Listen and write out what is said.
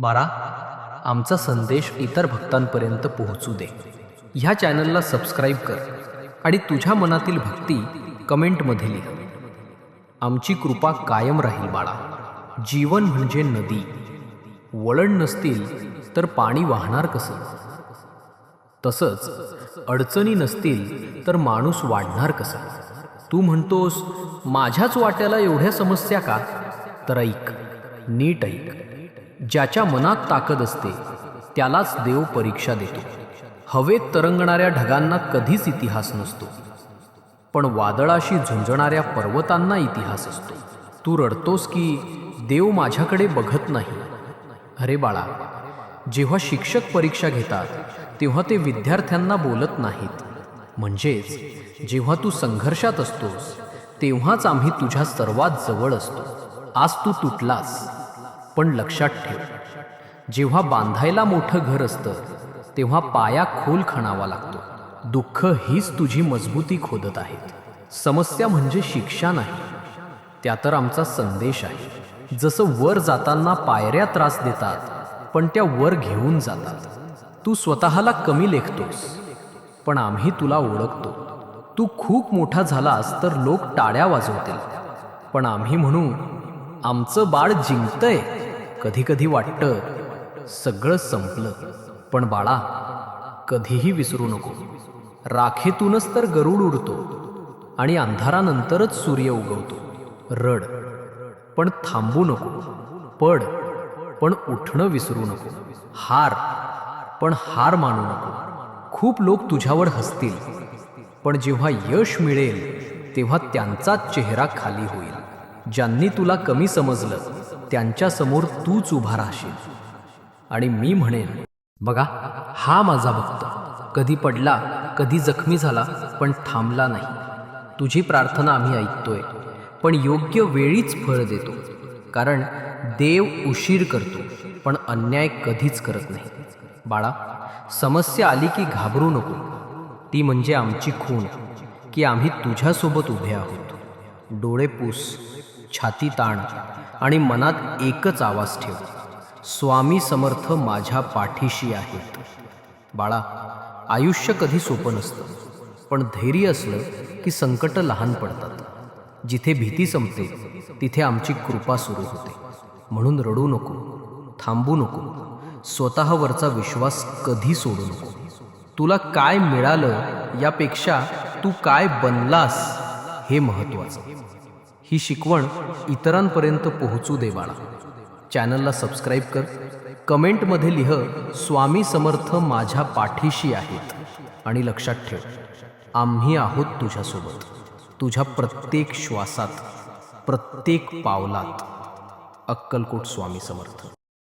बारा आमचा संदेश इतर भक्तांपर्यंत पोहोचू दे. ह्या चॅनलला सबस्क्राईब कर आणि तुझ्या मनातील भक्ती कमेंटमध्ये लिह. आमची कृपा कायम राहील बाळा. जीवन म्हणजे नदी. वळण नसतील तर पाणी वाहणार कसं? तसंच अडचणी नसतील तर माणूस वाढणार कसा? तू म्हणतोस माझ्याच वाट्याला एवढ्या समस्या का? तर ऐक नीट ऐक. ज्याच्या मनात ताकद असते त्यालाच देव परीक्षा देतो. हवेत तरंगणाऱ्या ढगांना कधीच इतिहास नसतो. पण वादळाशी झुंजणाऱ्या पर्वतांना इतिहास असतो. तू रडतोस की देव माझ्याकडे बघत नाही. अरे बाळा जेव्हा शिक्षक परीक्षा घेतात तेव्हा ते विद्यार्थ्यांना बोलत नाहीत. म्हणजेच जेव्हा तू संघर्षात असतोस तेव्हाच आम्ही तुझ्या सर्वात जवळ असतो. आज तू तुटलास. पण लक्षात ठेव. जेव्हा बांधायला मोठं घर असतं तेव्हा पाया खोल खणावा लागतो. दुःख हीच तुझी मजबूती खोदत आहेत. समस्या म्हणजे शिक्षा नाही. त्या तर आमचा संदेश आहे. जसं वर जाताना पायऱ्या त्रास देतात पण त्या वर घेऊन जातात. तू स्वतःला कमी लेखतोस पण आम्ही तुला ओळखतो. तू खूप मोठा झालास तर लोक टाळ्या वाजवतील. पण आम्ही म्हणू आमचं बाळ जिंकतंय. कधी कधी वाटतं सगळं संपलं. पण बाळा कधीही विसरू नको. राखेतूनच तर गरुड उडतो आणि अंधारानंतरच सूर्य उगवतो. रड. पण थांबू नको. पड. पण उठणं विसरू नको. हार. पण हार मानू नको. खूप लोक तुझ्यावर हसतील. पण जेव्हा यश मिळेल तेव्हा त्यांचाच चेहरा खाली होईल. ज्यांनी तुला कमी समजलं त्यांच्यासमोर तूच उभा राहशील. आणि मी म्हणेन बघा हा माझा भक्त. कधी पडला कधी जखमी झाला पण थांबला नाही. तुझी प्रार्थना आम्ही ऐकतोय. पण योग्य वेळीच फळ देतो. कारण देव उशीर करतो पण अन्याय कधीच करत नाही. बाळा समस्या आली की घाबरू नको. ती म्हणजे आमची खूण की आम्ही तुझ्यासोबत उभे आहोत. डोळे पूस छाती ताण आणि मनात एकच आवाज ठेव. स्वामी समर्थ माझ्या पाठीशी आहेत. बाळा आयुष्य कधी सोपं नसतं. पण धैर्य असलं की संकट लहान पडतात. जिथे भीती संपते तिथे आमची कृपा सुरू होते. म्हणून रडू नको थांबू नको स्वतःवरचा विश्वास कधी सोडू नको. तुला काय मिळालं यापेक्षा तू काय बनलास हे महत्त्वाचं. ही शिकवण इतरांपर्यंत पोहोचू दे बाळा. चॅनलला सबस्क्राईब कर. कमेंटमध्ये लिह स्वामी समर्थ माझ्या पाठीशी आहेत. आणि लक्षात ठेव आम्ही आहोत तुझ्यासोबत. तुझ्या प्रत्येक श्वासात प्रत्येक पावलात. अक्कलकोट स्वामी समर्थ.